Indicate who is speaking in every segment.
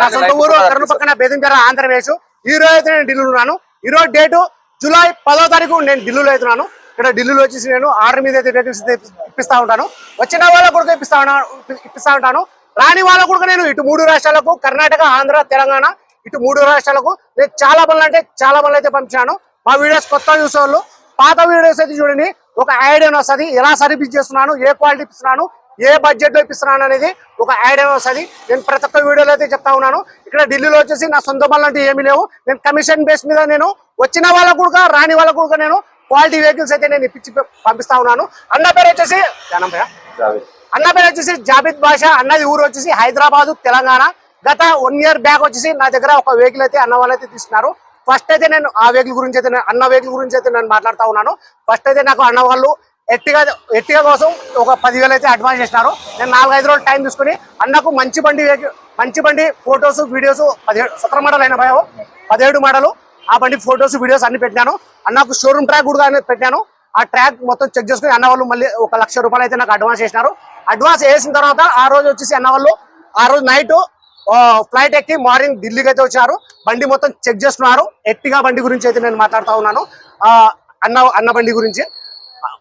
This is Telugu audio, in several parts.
Speaker 1: నా సొంత ఊరు కరుణ పక్కన ఆంధ్రప్రదేశ్. ఈ రోజు అయితే నేను ఢిల్లీలో ఉన్నాను. ఈ రోజు డేటు జూలై పదో తారీఖు నేను ఢిల్లీలో అవుతున్నాను ఇక్కడ ఢిల్లీలో వచ్చేసి నేను ఆర్డర్ మీద అయితే అయితే ఇప్పిస్తా ఉంటాను. వచ్చిన వాళ్ళకు కూడా ఇప్పిస్తా ఉన్నాను ఇప్పిస్తా ఉంటాను. రాని వాళ్ళకు కూడా నేను ఇటు మూడు రాష్ట్రాలకు కర్ణాటక ఆంధ్ర తెలంగాణ ఇటు మూడు రాష్ట్రాలకు నేను చాలా పనులు అంటే చాలా పనులు అయితే పంపించాను. మా వీడియోస్ కొత్త చూసేవాళ్ళు పాత వీడియోస్ అయితే చూడండి. ఒక ఐడియా వస్తుంది ఎలా సర్వీస్ చేస్తున్నాను ఏ క్వాలిటీ ఇస్తున్నాను ఏ బడ్జెట్లో ఇప్పిస్తున్నాను అనేది ఒక ఐడియా వస్తుంది. నేను ప్రతి ఒక్క వీడియోలో అయితే చెప్తా ఉన్నాను. ఇక్కడ ఢిల్లీలో వచ్చేసి నా సొంత అంటే ఏమీ లేవు. నేను కమిషన్ బేస్ మీద నేను వచ్చిన వాళ్ళకు కూడా రాని వాళ్ళకు కూడా నేను క్వాలిటీ వెహికల్స్ అయితే నేను ఇప్పించి పంపిస్తా ఉన్నాను. అన్న పేరు వచ్చేసి? అన్న పేరు వచ్చేసి జాబిద్ భాష అన్నది ఊరు వచ్చేసి హైదరాబాద్ తెలంగాణ. గత వన్ ఇయర్ బ్యాక్ వచ్చేసి నా దగ్గర ఒక వెహికల్ అయితే అన్న వాళ్ళు అయితే తీసుకున్నారు. ఫస్ట్ అయితే నేను ఆ వెహికల్ గురించి అయితే నేను- అన్న వెహికల్ గురించి అయితే నేను మాట్లాడుతా ఉన్నాను. ఫస్ట్ అయితే నాకు అన్న వాళ్ళు ఎట్టిగా ఎట్టిగా కోసం ఒక పదివేలు అయితే అడ్వాన్స్ చేసినారు. నేను నాలుగైదు రోజులు టైం తీసుకుని అన్నకు మంచి బండి మంచి బండి ఫొటోస్ వీడియోస్ పదిహేడు సత్ర మోడల్ అయిన భయం పదిహేడు మోడలు ఆ బండి ఫొటోస్ వీడియోస్ అన్ని పెట్టాను అన్నకు షోరూమ్ ట్రాక్ కూడా అనేది పెట్టాను ఆ ట్రాక్ మొత్తం చెక్ చేసుకుని అన్న వాళ్ళు మళ్ళీ ఒక లక్ష రూపాయలు అయితే నాకు అడ్వాన్స్ చేసినారు. అడ్వాన్స్ వేసిన తర్వాత ఆ రోజు వచ్చేసి అన్న వాళ్ళు ఆ రోజు నైట్ ఫ్లైట్ ఎక్కి మార్నింగ్ ఢిల్లీకి అయితే వచ్చారు బండి మొత్తం చెక్ చేస్తున్నారు ఎట్టిగా బండి గురించి అయితే నేను మాట్లాడుతూ ఉన్నాను. అన్న అన్న బండి గురించి.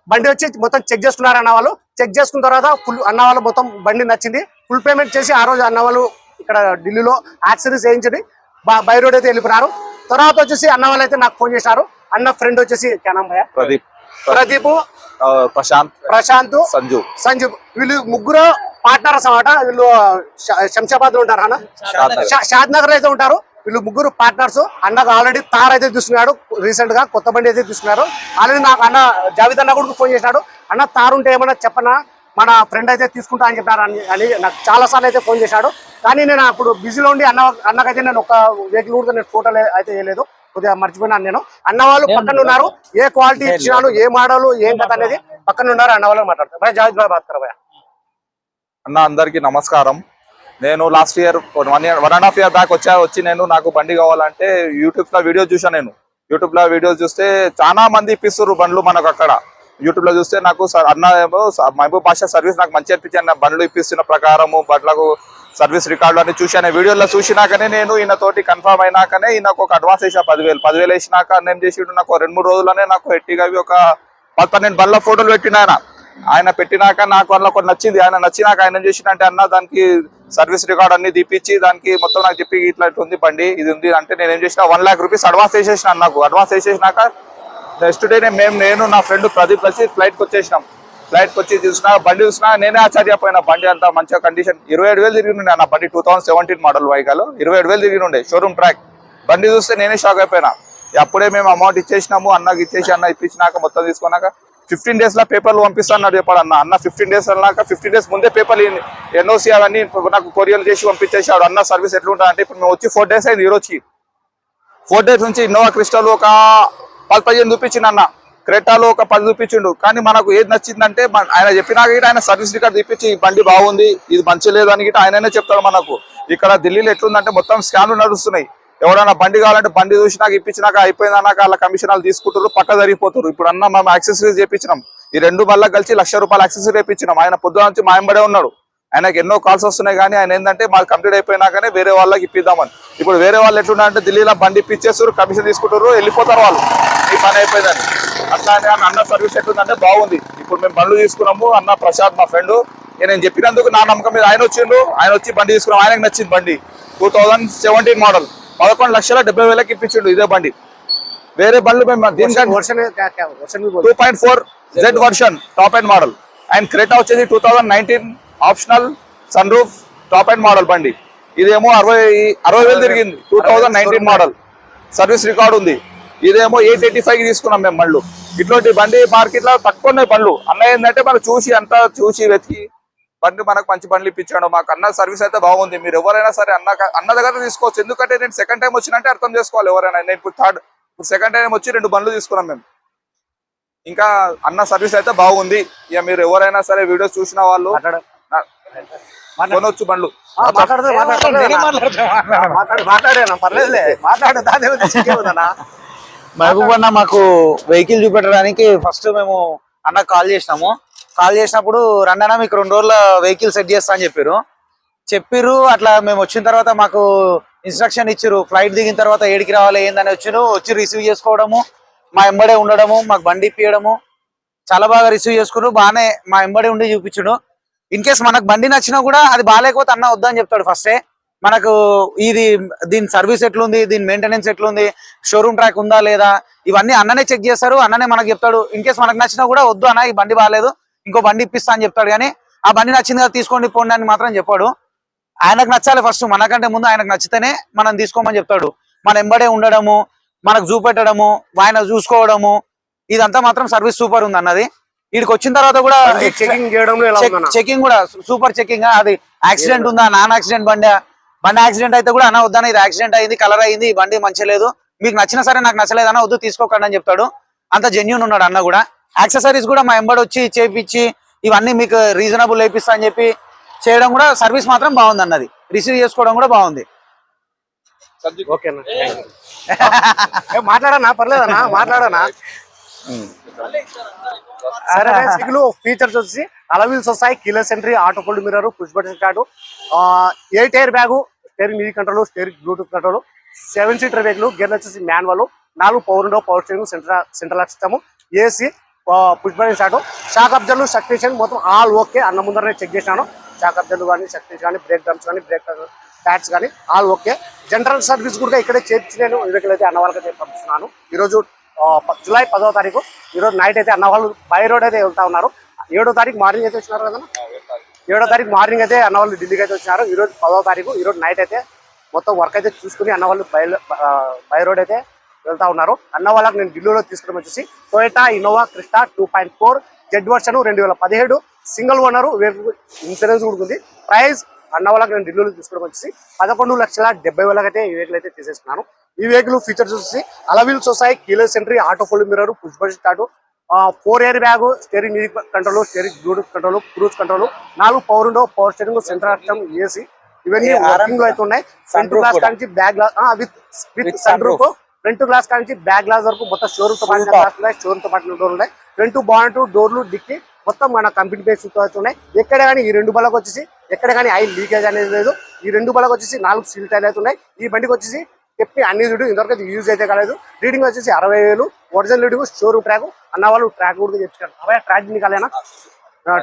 Speaker 1: బండి వచ్చి మొత్తం చెక్ చేసుకున్నారు అన్న వాళ్ళు చెక్ చేసుకున్న తర్వాత ఫుల్ అన్న వాళ్ళు మొత్తం బండి నచ్చింది. ఫుల్ పేమెంట్ చేసి ఆ రోజు అన్న వాళ్ళు ఇక్కడ ఢిల్లీలో యాక్సరీస్ వేయించి బ- బై రోడ్ అయితే వెళ్ళిపోయినారు. తర్వాత వచ్చేసి అన్న వాళ్ళు అయితే నాకు ఫోన్ చేశారు అన్న ఫ్రెండ్ వచ్చేసి క్యానం భయ్య.
Speaker 2: ప్రదీప్.
Speaker 1: ప్రదీప్
Speaker 2: ప్రశాంత్.
Speaker 1: ప్రశాంత్
Speaker 2: సంజు.
Speaker 1: సంజు. వీళ్ళు ముగ్గురు పార్ట్నర్స్ అన్నమాట. వీళ్ళు శంషాబాద్లో ఉంటారు అన్న. షాద్ నగర్. అయితే ఉంటారు. వీళ్ళు ముగ్గురు పార్ట్నర్స్ అన్నకు ఆల్రెడీ తార్ అయితే తీసుకున్నాడు. రీసెంట్గా కొత్త బండి అయితే తీసుకున్నారు ఆల్రెడీ నాకు అన్న జావిద్ అన్న కూడా ఫోన్ చేశాడు అన్న తారు ఉంటే ఏమన్నా చెప్పనా? మన ఫ్రెండ్ అయితే తీసుకుంటా అని చెప్పారు అని అని నాకు చాలా సార్లు అయితే ఫోన్ చేశాడు కానీ నేను అప్పుడు బిజీలో ఉండి అన్న అన్నకైతే నేను ఒక వెహికల్ కూడా నేను ఫోటోలు అయితే వేయలేదు. కొద్దిగా మర్చిపోయినాను నేను. అన్న వాళ్ళు పక్కన ఉన్నారు. ఏ క్వాలిటీ ఇచ్చినాను ఏ మోడల్ ఏం కథ అనేది పక్కన ఉన్నారు. అన్న వాళ్ళు మాట్లాడతారు. జావిద్ భాయ్ బాత్ కరా భాయ్
Speaker 2: అన్న అందరికి నమస్కారం. నేను last year one year one and half year back వచ్చా వచ్చి నేను నాకు బండి కావాలంటే యూట్యూబ్లో వీడియో చూసాను నేను. యూట్యూబ్లో వీడియోస్ చూస్తే చాలా మంది ఇప్పిస్తారు బండ్లు మనకు అక్కడ. యూట్యూబ్లో చూస్తే నాకు అన్న ఏమో మహబూబ్ భాష సర్వీస్ నాకు మంచి అనిపించింది. బండ్లు ఇప్పిస్తున్న ప్రకారము బండ్లకు సర్వీస్ రికార్డులు అన్ని చూశాను వీడియోలో చూసినాకనే నేను ఈయన తోటి కన్ఫర్మ్ అయినాకనే ఈయనకు ఒక అడ్వాన్స్ వేసా పదివేలు. పదివేలు వేసినాక నేను చేసి నాకు రెండు మూడు రోజుల్లోనే నాకు ఎట్టిగా అవి ఒక పది పన్నెండు బండ్ల ఫోటోలు పెట్టిన ఆయన. ఆయన పెట్టినాక నాకు అందులో కొన్ని నచ్చింది. ఆయన నచ్చినాక ఆయన ఏం అన్న దానికి సర్వీస్ రికార్డ్ అన్ని తీపిచ్చి దానికి మొత్తం నాకు చెప్పి ఇట్లా ఉంది బండి ఇది ఉంది అంటే నేను ఏం చేసిన వన్ ల్యాక్ రూపీస్ అడ్వాన్స్ వేసేసిన నాకు. అడ్వాన్స్ వేసేసినాక నెక్స్ట్ డే మేము నేను నా ఫ్రెండ్ ప్రదీప్ కలిసి ఫ్లైట్కి వచ్చేసినాం. ఫ్లైట్కి వచ్చి చూసినా బండి చూసినా నేనే ఆశ్చర్యపోయినా బండి అంతా మంచిగా కండిషన్ ఇరవై ఏడు వేలు తిరిగిండు నా బండి టూ థౌసండ్ సెవెంటీన్ మోడల్ వైకాలు ఇరవై ఏడు వేలు తిరిగినుండే షోరూమ్ ట్రాక్ బండి చూస్తే నేనే షాక్ అయిపోయినా. అప్పుడే మేము అమౌంట్ ఇచ్చేసినాము అన్నకి ఇచ్చేసి అన్న ఇప్పించినాక మొత్తం తీసుకున్నాక ఫిఫ్టీన్ డేస్లో పేపర్లు పంపిస్తాను చెప్పాడు అన్న. అన్న ఫిఫ్టీన్ డేస్ అన్నాక ఫిఫ్టీన్ డేస్ ముందే పేపర్లు ఎన్ఓసీ అవన్నీ నాకు కొరియర్లు చేసి పంపించేసాడు అన్న సర్వీస్ ఎట్లుంటా అంటే ఇప్పుడు మేము వచ్చి ఫోర్ డేస్ అయింది ఈ రోజుకి ఫోర్ డేస్ నుంచి ఇన్నోవా క్రిస్టల్ ఒక పది పదిహేను చూపించిండు అన్న. క్రెటాలో ఒక పది చూపించిండు. కానీ మనకు ఏది నచ్చిందంటే మన- ఆయన చెప్పినాక గిట్ట ఆయన సర్వీస్ రికార్డ్ తీపిచ్చి ఈ బండి బాగుంది ఇది మంచి లేదు అని గిట్ట ఆయననే చెప్తాడు మనకు. ఇక్కడ ఢిల్లీలో ఎట్లుందంటే మొత్తం స్కాన్లు నడుస్తున్నాయి. ఎవరైనా బండి కావాలంటే బండి చూసినాక ఇప్పించినాక అయిపోయిందన్నాక వాళ్ళ కమిషనాలు తీసుకుంటారు పక్క జరిగిపోతారు ఇప్పుడు అన్న మేము యాక్సెసరీస్ చేయించినాం ఈ రెండు మళ్ళీ కలిసి లక్ష రూపాయలు యాక్సెసరీ చేయించినాం ఆయన పొద్దున నుంచి మాయంబడే ఉన్నాడు. ఆయనకి ఎన్నో కాల్స్ వస్తున్నాయి కానీ ఆయన ఏంటంటే మాకు కంప్లీట్ అయిపోయినాకనే వేరే వాళ్ళకి ఇప్పిద్దామని. ఇప్పుడు వేరే వాళ్ళు ఎట్లున్నారంటే ఢిల్లీలో బండి ఇప్పించేస్తారు కమిషన్ తీసుకుంటారు వెళ్ళిపోతారు వాళ్ళు. ఈ పని అయిపోయిందని. అట్లా అని అన్న- సర్వీస్ ఎట్లుందంటే బాగుంది. ఇప్పుడు మేము బండ్లు తీసుకున్నాము. అన్న ప్రసాద్ మా ఫ్రెండ్ నేను చెప్పినందుకు నా నమ్మకం మీద ఆయన వచ్చిండు. ఆయన వచ్చి బండి తీసుకున్నాం. ఆయనకు నచ్చింది బండి. టూ మోడల్ పదకొండు లక్షల డెబ్బై వేలకి ఇప్పించిండు ఇదే బండి. వేరే బండ్లు మేము దీనికంటే two point four Z version top end model and Creta వచ్చేసి two thousand nineteen optional sunroof top end model బండి. ఇదేమో అరవై అరవై వేలు తిరిగింది. Two thousand nineteen model service record ఉంది. ఇదేమో ఎయిట్ ఎయిటీ ఫైవ్ తీసుకున్నాం మేము బండ్లు ఇట్లాంటి బండి మార్కెట్లో తక్కువ ఉన్నాయి బండ్లు. అన్న ఏంటంటే మనం చూసి అంతా చూసి వెతికి బండి మనకు మంచి బండ్లు ఇప్పించాడు. మాకు అన్న సర్వీస్ అయితే బాగుంది. మీరు ఎవరైనా సరే అన్న అన్న దగ్గర తీసుకోవచ్చు. ఎందుకంటే నేను సెకండ్ టైం వచ్చినంటే అర్థం చేసుకోవాలి ఎవరైనా. నేను ఇప్పుడు థర్డ్ ఇప్పుడు సెకండ్ టైం వచ్చి రెండు బండ్లు తీసుకున్నాం మేము. ఇంకా అన్న సర్వీస్ అయితే బాగుంది. ఇక మీరు ఎవరైనా సరే వీడియోస్ చూసిన వాళ్ళు కొనొచ్చు బండ్లు.
Speaker 3: మహబూబ్ అన్న మాకు వెహికల్ చూపెట్టడానికి ఫస్ట్ మేము అన్న కాల్ చేసినాము. కాల్ చేసినప్పుడు రండనా మీకు రెండు రోజుల వెహికల్ సెట్ చేస్తా అని చెప్పారు. చెప్పిర్రు అట్లా మేము వచ్చిన తర్వాత మాకు ఇన్స్ట్రక్షన్ ఇచ్చిర్రు. ఫ్లైట్ దిగిన తర్వాత ఏడికి రావాలి ఏందని వచ్చిరు వచ్చి రిసీవ్ చేసుకోవడము మా ఎంబడే ఉండడము మాకు బండి ఇప్పియడము. చాలా బాగా రిసీవ్ చేసుకున్నారు బాగానే మా ఎంబడే ఉండి చూపించుడు. ఇన్ కేస్ మనకు బండి నచ్చినా కూడా అది బాగాలేకపోతే అన్న వద్దని చెప్తాడు ఫస్టే. మనకు ఇది దీని సర్వీస్ ఎట్లుంది దీని మెయింటెనెన్స్ ఎట్లుంది షోరూమ్ ట్రాక్ ఉందా లేదా ఇవన్నీ అన్ననే చెక్ చేస్తారు. అన్ననే మనకు చెప్తాడు. ఇన్ కేస్ మనకు నచ్చినా కూడా వద్దు అన్న ఈ బండి బాగాలేదు. ఇంకో బండి ఇప్పిస్తా అని చెప్తాడు కానీ ఆ బండి నచ్చింది కదా తీసుకోండి పోండి అని మాత్రం చెప్పాడు. ఆయనకు నచ్చాలి ఫస్ట్ మనకంటే ముందు ఆయనకు నచ్చితేనే మనం తీసుకోమని చెప్తాడు. మన ఎంబడే ఉండడము మనకు చూపెట్టడము ఆయన చూసుకోవడము ఇదంతా మాత్రం సర్వీస్ సూపర్ ఉంది అన్నది. వీడికి వచ్చిన తర్వాత కూడా
Speaker 1: చెకింగ్
Speaker 3: చెకింగ్ కూడా సూపర్ చెకింగ్ అది యాక్సిడెంట్ ఉందా నాన్ యాక్సిడెంట్ బండి బండి యాక్సిడెంట్ అయితే కూడా అన్న వద్దన్న ఇది యాక్సిడెంట్ అయింది కలర్ అయింది ఈ బండి మంచి లేదు. మీకు నచ్చినా సరే నాకు నచ్చలేదు అన్న వద్దు తీసుకోకండి అని చెప్తాడు. అంత జెన్యున్ ఉన్నాడు అన్న కూడా. యాక్సెసరీస్ కూడా మా ఎంబడి వచ్చి చేపించి ఇవన్నీ మీకు రీజనబుల్ వేపిస్తా అని చెప్పి చేయడం కూడా సర్వీస్ మాత్రం బాగుంది అన్నది రిసీవ్ చేసుకోవడం కూడా బాగుంది.
Speaker 1: మాట్లాడనా? పర్లేదన్నా మాట్లాడనా? ఫీచర్స్ వచ్చి అలవీల్స్ వస్తాయి. Keyless entry auto fold mirror push button start eight air bag steering control steering bluetooth control seven seater vehicle గేర్లు వచ్చేసి మాన్యువల్ నాలుగు power window power steering central central system AC button start shock అబ్జర్లు suspension మొత్తం ఆల్ ఓకే. అన్న ముందరనే చెక్ చేశాను. షాక్ అబ్జర్లు కానీ సక్సేషన్ కానీ బ్రేక్ డ్రమ్స్ కానీ బ్రేక్ ప్యాడ్స్ కానీ ఆల్ ఓకే. జనరల్ సర్వీస్ కూడా ఇక్కడే చేర్చి నేను అయితే అన్న వాళ్ళకి పంపిస్తున్నాను. ఈరోజు జూలై పదో తారీఖు ఈరోజు నైట్ అయితే అన్న వాళ్ళు బై రోడ్ అయితే వెళ్తా ఉన్నారు. ఏడో తారీఖు మార్నింగ్ అయితే వచ్చినారు కదా ఏడో తారీఖు. మార్నింగ్ అయితే అన్న వాళ్ళు ఢిల్లీకి అయితే వచ్చినారు. ఈరోజు పదో తారీఖు ఈరోజు నైట్ అయితే మొత్తం వర్క్ అయితే చూసుకుని అన్న వాళ్ళు బై బై రోడ్ అయితే వెళ్తా ఉన్నారు. అన్న వాళ్ళకి నేను ఢిల్లీలో తీసుకుని వచ్చేసి Toyota Innova Crysta two point four Z version రెండు వేల పదిహేడు సింగిల్ ఓనర్ ఇన్సూరెన్స్ కూడా ఉంది. ప్రైస్ అన్న వాళ్ళకి నేను ఢిల్లీలో తీసుకోవడం వచ్చేసి పదకొండు లక్షల డెబ్బై వేలకైతే ఈ వెహికల్ అయితే తీసేసుకున్నాను. ఈ వెహికల్ ఫీచర్స్ వచ్చేసి అలవీల్స్ వస్తాయి keyless entry auto fold mirror push button start four airbag steering music control steering Bluetooth control cruise control నాలుగు power window power steering centre system AC ఇవన్నీ అయితే ఉన్నాయి. Front
Speaker 3: Sunroof
Speaker 1: glass. Kanchi back glass with with sunroof. Front glass Kanchi back glass వరకు మొత్తం షోరూమ్తో పాటు. గ్లాస్ ఉన్నాయి షోరూమ్తో పాటు డోర్లు ఉన్నాయి. ఫ్రంట్ బానెట్ డోర్లు డిక్కి మొత్తం మన కంపెనీ బేస్ ఉన్నాయి. ఎక్కడ కానీ ఈ రెండు బలకు వచ్చేసి ఎక్కడ కానీ ఆయిల్ లీకేజ్ అనేది లేదు. ఈ రెండు బలకు వచ్చేసి నాలుగు సీల్ టైర్లు అయితే ఉన్నాయి. ఈ బండికి వచ్చేసి చెప్పి అన్ని చూడు ఇంతవరకు యూజ్ అయితే కాలేదు. రీడింగ్ వచ్చేసి అరవై వేలు. ఒరిజినల్ రీడింగ్ షోరూమ్ ట్రాక్ అన్న వాళ్ళు ట్రాక్ కూడా తెప్పించారు అవే ట్రాక్ కాలేనా?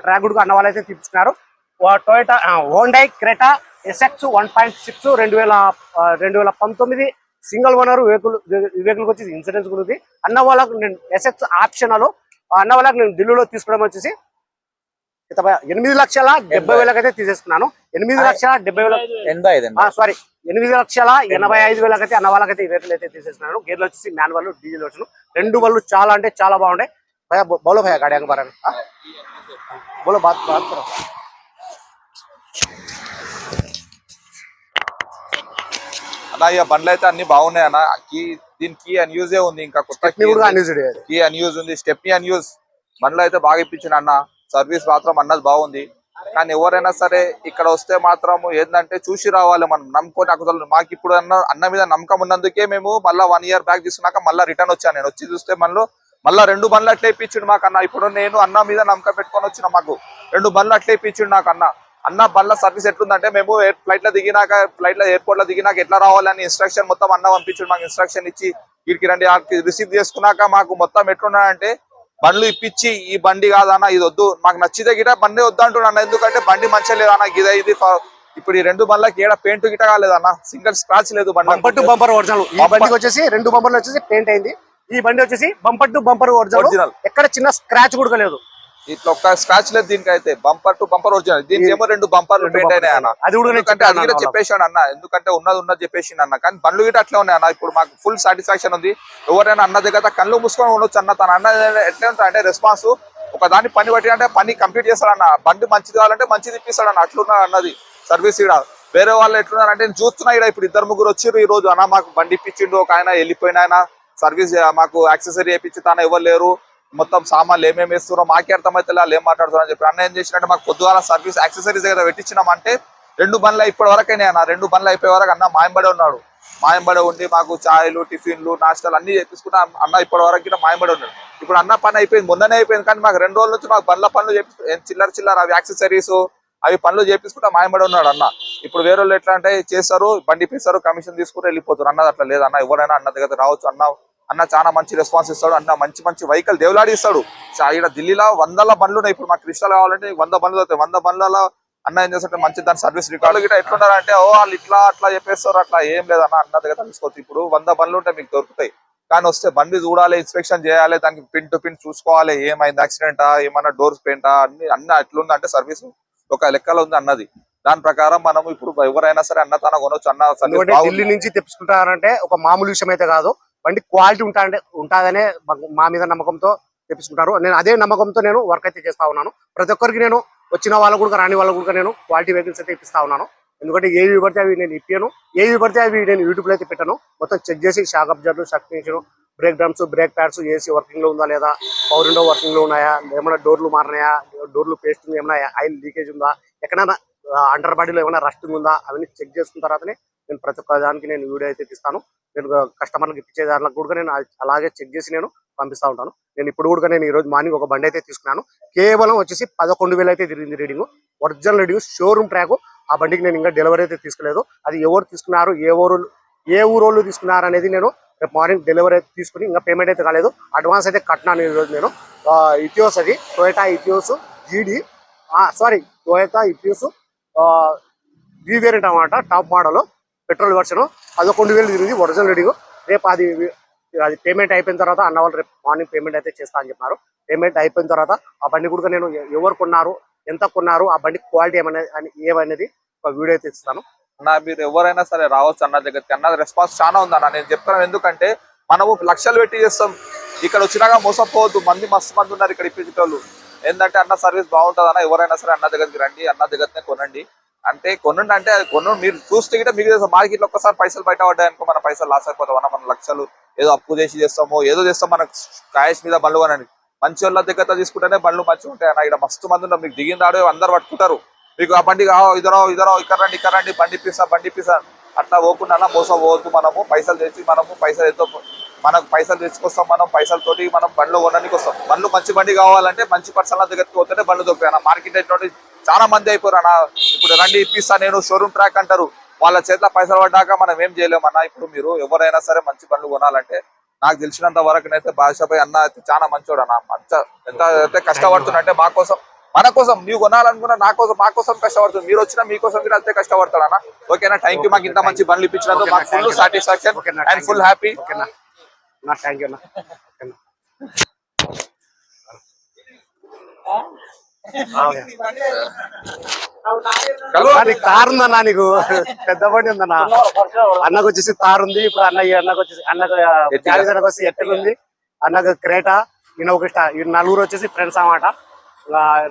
Speaker 1: ట్రాక్ కూడా అన్న వాళ్ళు అయితే తెప్పించుకున్నారు Toyota Hyundai Creta SX one point six రెండు వేల రెండు వేల పంతొమ్మిది సింగిల్ ఓనర్ వెహికల్ వెహికల్ వచ్చేసి ఇన్సూరెన్స్ ఉంది. అన్న వాళ్ళకు నేను ఎస్ఎక్స్ ఆప్షనల్ అన్న వాళ్ళకి నేను ఢిల్లీలో తీసుకోవడం వచ్చేసి ఎనిమిది లక్షల డెబ్బై వేలకైతే తీసేసుకున్నాను. ఎనిమిది లక్షల డెబ్బై వేల
Speaker 3: ఎనభై ఐదు
Speaker 1: సారీ ఎనిమిది లక్షల ఎనభై ఐదు వేలకైతే అన్న వాళ్ళకైతే ఈ వెహికల్ అయితే తీసేస్తున్నాను గేర్లు వచ్చేసి మాన్యువల్ డీజిల్ వచ్చును రెండు బళ్ళు చాలా అంటే చాలా బాగుంటాయి భయ బోలో భయ గాడి అంగ బారా బోలో బాత్ బాత్
Speaker 2: అన్న ఇక బండ్లు అయితే అన్ని బాగున్నాయి అన్న. కీ దీని కీ అన్యూజే ఉంది? ఇంకా కొత్త. కీ అన్యూజ్ ఉంది. స్టెప్నీ అన్యూజ్ బండ్లు అయితే బాగా ఇప్పించిన అన్న. సర్వీస్ మాత్రం అన్నది బాగుంది. కానీ ఎవరైనా సరే ఇక్కడ వస్తే మాత్రం ఏంటంటే చూసి రావాలి మనం. నమ్ముకొని అక్కడ మాకు ఇప్పుడు అన్న అన్న మీద నమ్మకం ఉన్నందుకే మేము మళ్ళీ వన్ ఇయర్ బ్యాక్ తీసుకున్నాక మళ్ళీ రిటర్న్ వచ్చాను నేను. వచ్చి చూస్తే మనలో మళ్ళీ రెండు బండ్లు అట్లే ఇప్పించిండు మాకు అన్న. ఇప్పుడు నేను అన్న మీద నమ్మకం పెట్టుకొని వచ్చిన మాకు. రెండు బండ్లు అట్లే ఇప్పించిండు నాకు అన్న. అన్న బండ్ల సర్వీస్ ఎట్లుందంటే మేము ఎయిర్ ఫ్లైట్లో దిగినాక ఫ్లైట్లో ఎయిర్పోర్ట్లో దిగినాక ఎట్లా రావాలని ఇన్స్ట్రక్షన్ మొత్తం అన్న పంపించిండు మాకు ఇన్స్ట్రక్షన్ ఇచ్చి వీడికి రండి రిసీవ్ చేసుకున్నాక మాకు మొత్తం ఎట్లున్నాయంటే బండ్లు ఇప్పించి ఈ బండి కాదన్న ఇది వద్దు మాకు నచ్చితే గిట బండి వద్దు అంటున్నాను ఎందుకంటే బండి మంచిగా లేదు అన్న ఇదే ఇప్పుడు ఈ రెండు బండ్లకి ఏడ పెయింట్ గిట కాలేదన్న సింగిల్ స్క్రాచ్ లేదు
Speaker 1: బంపర్ టు
Speaker 2: బండి
Speaker 1: బంపర్ ఒరిజినల్ ఈ బండికి వచ్చేసి రెండు బంపర్లు వచ్చేసి పెయింట్ అయింది. ఈ బండి వచ్చేసి బంపర్ టు బంపర్ ఒరిజినల్. ఎక్కడ చిన్న స్క్రాచ్ కూడా లేదు.
Speaker 2: ఇట్లా ఒక్క స్క్రాచ్ లేదు దీనికి అయితే బంపర్ టు బంపర్ ఒరిజినల్ దీనికి ఏమో రెండు బంపర్లు పెయింట్ అయినాయి. అన్న.
Speaker 1: అది
Speaker 2: ఎందుకంటే అది కూడా
Speaker 1: అన్న
Speaker 2: చెప్పేసాడు అన్న. ఎందుకంటే ఉన్నది ఉన్నది చెప్పేసి అన్న. కానీ బండ్లు గిట్ట అట్లా ఉన్నాయి అన్న. ఇప్పుడు మాకు ఫుల్ సాటిస్ఫాక్షన్ ఉంది. ఎవరైనా అన్న దగ్గర కళ్ళు మూసుకొని ఉండొచ్చు అన్న. తన అన్న ఎట్లా ఉంటుంది అంటే రెస్పాన్స్ ఒక దాన్ని పని పట్టి అంటే పని కంప్లీట్ చేస్తాడన్న బండి మంచిది కావాలంటే మంచిది ఇప్పిస్తాడు అన్న. అట్లున్నా అన్నది. సర్వీస్ ఇక్కడ వేరే వాళ్ళు ఎట్లున్నారంటే నేను చూస్తున్నా ఇక్కడ ఇప్పుడు ఇద్దరు ముగ్గురు వచ్చిర్రు ఈ రోజు అన్న మాకు బండి ఇప్పించిండు. ఒక ఆయన వెళ్ళిపోయిన ఆయన. సర్వీస్ మాకు యాక్సెసరీ వేయించి తాను ఎవరు లేరు. మొత్తం సామాన్లు ఏమేమి వేస్తున్నారో మాకే అర్థమైతే ఏం మాట్లాడుతున్నా అని చెప్పి. అన్న ఏం చేసినట్టు మాకు పొద్దుగాల సర్వీస్ యాక్సెసరీస్ దగ్గర పెట్టించినామంటే రెండు బండ్లు ఇప్పటి వరకు అన్న రెండు బండ్లు అయిపోయే వరకు అన్న మాయంబడే ఉన్నాడు. మాయంబడే ఉండి మాకు చాయలు టిఫిన్లు నాష్టాలు అన్ని చేపించుకుంటా అన్న ఇప్పటి వరకు ఇట్లా మాయంబడి ఉన్నాడు. ఇప్పుడు అన్న పని అయిపోయింది మొన్ననే అయిపోయింది కానీ మాకు రెండు రోజుల నుంచి మాకు బండ్ల పనులు చెప్పి చిల్లర చిల్లర అవి యాక్సెసరీస్ అవి పనులు చేపించుకుంటే మాయమడి ఉన్నాడు అన్న. ఇప్పుడు వేరే వాళ్ళు ఎట్లా అంటే చేస్తారు బండి ఇప్పిస్తారు కమిషన్ తీసుకుని వెళ్ళిపోతారు. అన్నది అట్లా లేదు అన్న ఎవరైనా అన్న దగ్గర రావచ్చు అన్న అన్న చాలా మంచి రెస్పాన్స్ ఇస్తాడు అన్న మంచి మంచి వెహికల్ దేవులాడి ఇస్తాడు ఈడ ఢిల్లీలో వందల బండ్లు ఉన్నాయి. ఇప్పుడు మాకు క్రిస్టల్ కావాలంటే వంద బండ్లు అవుతాయి వంద బండ్లలో అన్న ఏం చేస్తుంటే మంచి దాని సర్వీస్ రికార్డు గిట్ట ఎట్లున్నారు అంటే ఓ వాళ్ళు ఇట్లా అట్లా చెప్పేస్తారు అట్లా ఏం లేదన్న అన్న దగ్గర తీసుకోవచ్చు ఇప్పుడు వంద బండ్లు ఉంటే మీకు దొరుకుతాయి. కానీ వస్తే బండి చూడాలి ఇన్స్పెక్షన్ చేయాలి దానికి పిన్ టు పిన్ చూసుకోవాలి. ఏమైంది యాక్సిడెంటా ఏమన్నా డోర్స్ పెయింటా అన్ని అన్ని అట్లుందంటే సర్వీస్ ఒక లెక్కలో ఉంది అన్నది. దాని ప్రకారం మనం ఇప్పుడు ఎవరైనా సరే అన్న తన కొనొచ్చు అన్న.
Speaker 1: ఢిల్లీ నుంచి తెప్పించుకుంటారంటే ఒక మామూలు విషయం అయితే కాదు. బండి క్వాలిటీ ఉంటా ఉంటాదనే మా మీద నమ్మకంతో తెప్పించుకుంటారు. నేను అదే నమ్మకంతో నేను వర్క్ అయితే చేస్తా ఉన్నాను. ప్రతి ఒక్కరికి నేను వచ్చిన వాళ్ళకు కూడా రాని వాళ్ళకు కూడా నేను క్వాలిటీ వెహికల్స్ అయితే ఇప్పిస్తా ఉన్నాను. ఎందుకంటే ఏవి పడితే అవి నేను ఇప్పాను ఏవి పడితే అవి నేను యూట్యూబ్లో అయితే పెట్టాను. మొత్తం చెక్ చేసి shock absorber tension brake drums brake pads AC వర్కింగ్లో ఉందా లేదా? పవర్ విండో వర్కింగ్లో ఉన్నాయా? ఏమైనా డోర్లు మారినాయా? డోర్లు పేస్టింగ్ ఏమైనా ఆయిల్ లీకేజ్ ఉందా? ఎక్కడైనా అండర్ బాడీలో ఏమైనా రస్టింగ్ ఉందా? అవన్నీ చెక్ చేసుకున్న తర్వాతనే నేను ప్రతి ఒక్క దానికి నేను వీడియో అయితే తీస్తాను. నేను కస్టమర్లకు ఇచ్చే దాంట్లో కూడా నేను అలాగే చెక్ చేసి నేను పంపిస్తా ఉంటాను. నేను ఇప్పుడు కూడా నేను ఈ రోజు మార్నింగ్ ఒక బండి అయితే తీసుకున్నాను. కేవలం వచ్చేసి పదకొండు వేలు అయితే తిరిగింది reading original reading showroom track ఆ బండికి నేను ఇంకా డెలివరీ అయితే తీసుకోలేదు. అది ఎవరు తీసుకున్నారు ఏ ఊరు ఏ ఊరోళ్ళు తీసుకున్నారు అనేది నేను రేపు మార్నింగ్ డెలివరీ అయితే తీసుకుని ఇంకా పేమెంట్ అయితే కాలేదు. అడ్వాన్స్ అయితే కట్టినాను ఈ రోజు నేను ఇథియోస్ అది. Toyota Etios GD sorry Toyota Etios V variant అనమాట టాప్ మోడల్ పెట్రోల్ వర్షన్ పదకొండు వేలు తిరిగింది ఒరిజినల్ రీడింగ్ రేపు అది అది పేమెంట్ అయిపోయిన తర్వాత అన్న వాళ్ళు రేపు మార్నింగ్ పేమెంట్ అయితే చేస్తా అని చెప్పినారు. పేమెంట్ అయిపోయిన తర్వాత ఆ బండి కూడా నేను ఎవరు కొన్నారు ఎంత కొన్నారు ఆ బండి క్వాలిటీ ఏమనేది అని ఏమనేది ఒక వీడియో అయితే ఇస్తాను.
Speaker 2: అన్న మీరు ఎవరైనా సరే రావచ్చు అన్న దగ్గరికి. అన్న రెస్పాన్స్ చాలా ఉంది నేను చెప్తాను ఎందుకంటే మనము లక్షలు పెట్టి చేస్తాం. ఇక్కడ వచ్చినాక మోసపోవద్దు. మంది మస్తు మంది ఉన్నారు ఇక్కడ ఇప్పించేటోళ్ళు ఏంటంటే అన్న సర్వీస్ బాగుంటుంది అన్న ఎవరైనా సరే అన్న దగ్గరికి రండి అన్న దగ్గరనే కొనండి. అంటే కొనండి అంటే అది కొను మీరు చూస్తే గిట్ట మీకు మార్కెట్లో ఒక్కసారి పైసలు బయట పడ్డాయి అనుకో మన పైసలు లాస్ అయిపోతాం అన్న మన లక్షలు ఏదో అప్పు చేసి చేస్తామో ఏదో చేస్తాం మన కాయస్ మీద బండ్లు కొనండి. మంచి వాళ్ళ దగ్గర తీసుకుంటేనే బండ్లు మంచిగా ఉంటాయి అన్న. ఇక్కడ మస్తు మంది ఉన్నారు మీకు దిగిన దాడు అందరు పట్టుకుంటారు. మీకు ఆ బండి కావో ఇదరో ఇదరో ఇక్కడ రండి ఇక్కడ రండి బండి పిస్తా బండి పిస్తా అట్లా పోకుండా మోసం పోవద్దు మనము పైసలు తెచ్చి మనము పైసలు ఎంతో మనకు పైసలు తెచ్చుకొస్తాం మనం పైసలతోటి మనం బండ్లు కొనడానికి వస్తాం. బండ్లు మంచి బండి కావాలంటే మంచి పర్సన్ల దగ్గరికి పోతేనే బండ్లు దొరుకుతాయి. మార్కెట్ ఎటువంటి చాలా మంది అయిపోయారు అన్న. ఇప్పుడు రండి ఇప్పిస్తా నేను షోరూమ్ ట్రాక్ అంటారు. వాళ్ళ చేతిలో పైసలు పడ్డాక మనం ఏం చేయలేమన్నా ఇప్పుడు మీరు ఎవరైనా సరే మంచి బండ్లు కొనాలంటే నాకు తెలిసినంత వరకు అయితే భాషపై అన్న అయితే చాలా మంచోడు అన్న. మంచ ఎంత అయితే కష్టపడుతున్నా అంటే మా కోసం మన కోసం నీవు కొనాలనుకున్నా నా కోసం మా కోసం కష్టపడుతుంది. మీరు వచ్చినా మీకోసం మీరు అంతే కష్టపడతాడు అన్న. ఓకేనా? థ్యాంక్ యూ మాకు ఇంత మంచి బండ్లు ఇప్పించినందుకు మాకు full satisfaction and full happy
Speaker 1: నా థ్యాంక్ యూ అన్న. నీకు తారు ఉందన్నా నీకు. పెద్ద బండి ఉందన్నా. అన్నకు వచ్చేసి తారు ఉంది ఇప్పుడు అన్న ఈ అన్నకు వచ్చేసి అన్నకు. అన్నకు వచ్చి ఎట్టుగా ఉంది? అన్నకు క్రేటా ఈయన ఒక నలుగురు వచ్చేసి ఫ్రెండ్స్ అన్నమాట.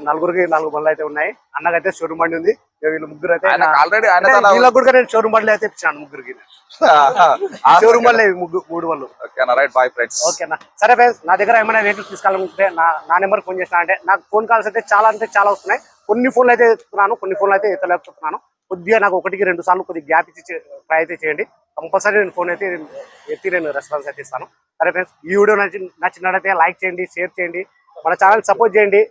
Speaker 1: నలుగురికి నాలుగు బండ్లు అయితే ఉన్నాయి. అన్నకైతే షోరూమ్ బండి ఉంది. వీళ్ళు ముగ్గురు అయితే
Speaker 2: ఆల్రెడీ
Speaker 1: వీళ్ళకి కూడా నేను షోరూమ్ బండ్లు అయితే ఇచ్చాను ముగ్గురికి. షోరూమ్ బండ్లే మూడు బండ్లు.
Speaker 2: ఓకేనా రైట్ బాయ్ ఫ్రెండ్స్
Speaker 1: ఓకేనా సరే ఫ్రెండ్స్ నా దగ్గర ఏమైనా వెహికల్ తీసుకోవాలనుకుంటే నా నా నెంబర్ ఫోన్ చేసిన అంటే నాకు ఫోన్ కాల్స్ అయితే చాలా అంటే చాలా వస్తున్నాయి. కొన్ని ఫోన్లు అయితే ఎత్తుతున్నాను కొన్ని ఫోన్లు అయితే ఎత్తలేకపోతున్నాను. కొద్దిగా నాకు ఒకటికి రెండు సార్లు కొద్దిగా గ్యాప్ ఇచ్చి ట్రై అయితే చేయండి. కంపల్సరీ నేను ఫోన్ అయితే ఎత్తి నేను రెస్పాన్స్ అయితే ఇస్తాను. సరే ఫ్రెండ్స్ ఈ వీడియో నచ్చి నచ్చినట్టయితే లైక్ చేయండి షేర్ చేయండి. మన ఛానల్ సపోర్ట్ చేయండి.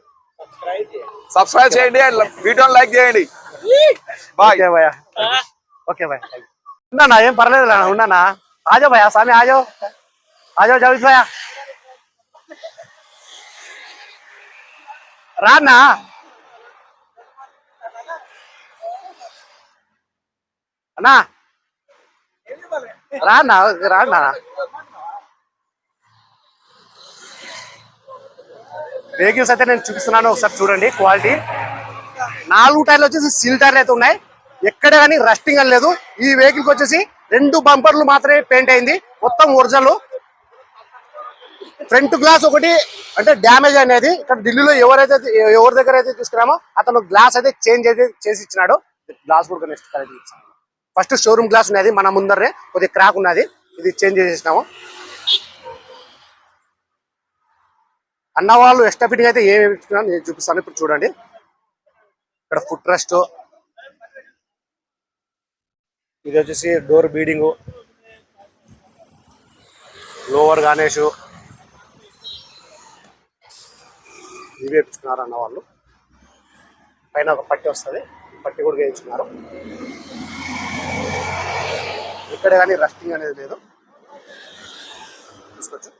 Speaker 2: సబ్స్క్రైబ్ చేయండి. వీడియోని లైక్ చేయండి.
Speaker 1: ఓకే ఓకే ఉన్నానా? ఏం పర్లేదు ఉన్నానా? ఆజో భయ్యా స్వామి ఆజో. ఆజో జగదీష్ భయ్యా. రానా అన్నా? రానా రానా వేగిల్స్ అయితే నేను చూపిస్తున్నాను ఒకసారి చూడండి క్వాలిటీ. నాలుగు టైర్లు వచ్చేసి సిల్ టైర్లు అయితే ఉన్నాయి. ఎక్కడ కానీ రస్టింగ్ అని లేదు. ఈ వెహికల్ వచ్చేసి రెండు బంపర్లు మాత్రమే పెయింట్ అయింది. మొత్తం ఒరిజినల్. ఫ్రంట్ గ్లాస్ ఒకటి అంటే డ్యామేజ్ అనేది. ఇక్కడ ఢిల్లీలో ఎవరైతే ఎవరి దగ్గర అయితే తీసుకున్నామో అతను గ్లాస్ అయితే చేంజ్ అయితే చేసి ఇచ్చినాడు. గ్లాస్ కూడా నెక్స్ట్ ఫస్ట్ షోరూమ్ గ్లాస్ ఉన్నది మన ముందరే కొద్దిగా క్రాక్ ఉన్నది. ఇది చేంజ్ చేసేసినాము. అన్న వాళ్ళు ఎక్స్ట్రా ఫిట్టింగ్ అయితే ఏమి నేను చూపిస్తాను. ఇప్పుడు చూడండి. ఇక్కడ ఫుడ్ ట్రస్ట్ ఇది వచ్చేసి డోర్ బీడింగ్ లోవర్ గణేష్ ఇవి వేపించుకున్నారు అన్న వాళ్ళు. పైన ఒక పట్టి వస్తుంది. పట్టి కూడా వేయించుకున్నారు. ఇక్కడ కానీ రస్టింగ్ అనేది లేదు. చూసుకోవచ్చు.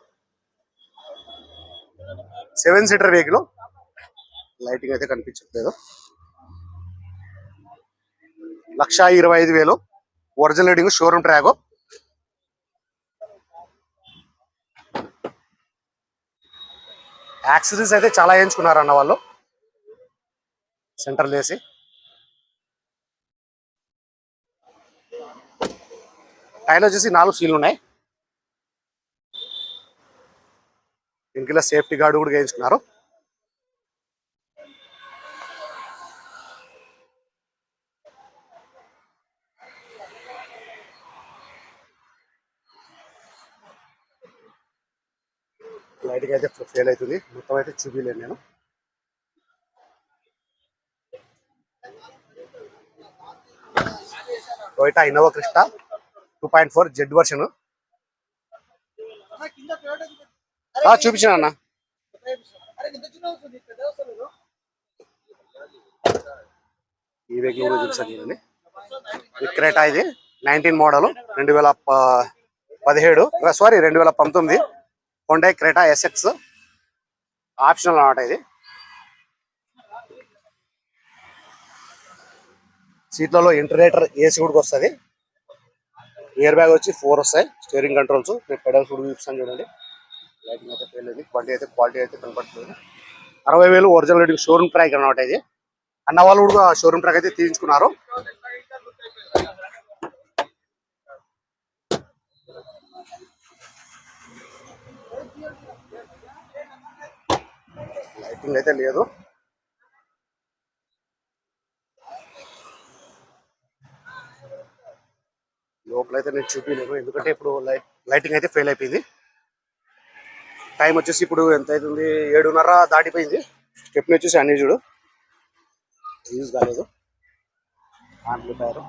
Speaker 1: సెవెన్ సీటర్ వెహికల్ లైటింగ్ అయితే కనిపించట్లేదు. లక్ష ఇరవై ఐదు వేలు. Original reading showroom track. Accessories అయితే చాలా వేయించుకున్నారు అన్న వాళ్ళు. సెంటర్ వేసి టైర్లు వచ్చేసి నాలుగు సీలు ఉన్నాయి. ఇంట్లో సేఫ్టీ గార్డు కూడా వేయించుకున్నారు లైటింగ్ అయితే ఫెయిల్ అవుతుంది. మొత్తం అయితే చూపించలేను నేను. Toyota Innova Crysta two point four Z version చూపించిన అన్న ఈ వెహికల్ కూడా చూపిస్తాను చూడండి. ఈ క్రేటా ఇది. Nineteen model. రెండు వేల పదిహేడు. సారీ రెండు వేల పంతొమ్మిది. హోండా క్రేటా ఎస్ఎక్స్ ఆప్షనల్ అనమాట ఇది. సీట్లలో ఇంటర్నేటర్ ఏసీ కూడా వస్తుంది. ఇయర్ బ్యాగ్ వచ్చి ఫోర్ వస్తాయి. స్టీరింగ్ కంట్రోల్స్ నేను పెడల్స్ కూడా చూపిస్తాను చూడండి. లైటింగ్ అయితే ఫెయిల్ అయింది బండి అయితే క్వాలిటీ అయితే కనపడుతుంది. అరవై వేలు ఒరిజినల్ రేటింగ్ షోరూమ్ ట్రాక్ అనమాట ఇది. అన్న వాళ్ళు కూడా షోరూమ్ ట్రాక్ అయితే తీయించుకున్నారు. లైటింగ్ అయితే లేదు. లోపల అయితే నేను చూపించలేను ఎందుకంటే ఇప్పుడు లైట్ లైటింగ్ అయితే ఫెయిల్ అయిపోయింది. టైం వచ్చేసి ఇప్పుడు ఎంత అవుతుంది ఏడున్నర దాటిపోయింది. స్టెప్ని వచ్చేసి అన్ని చూడు. యూజ్ కాలేదు. ఆంప్లిఫైర్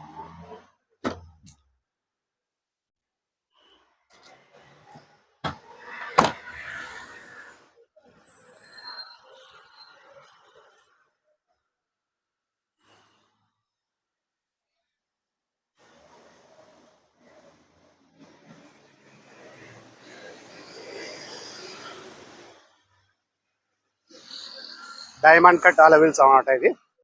Speaker 1: డైమండ్ కట్ అలవిల్స్ అన్నమాట ఇది.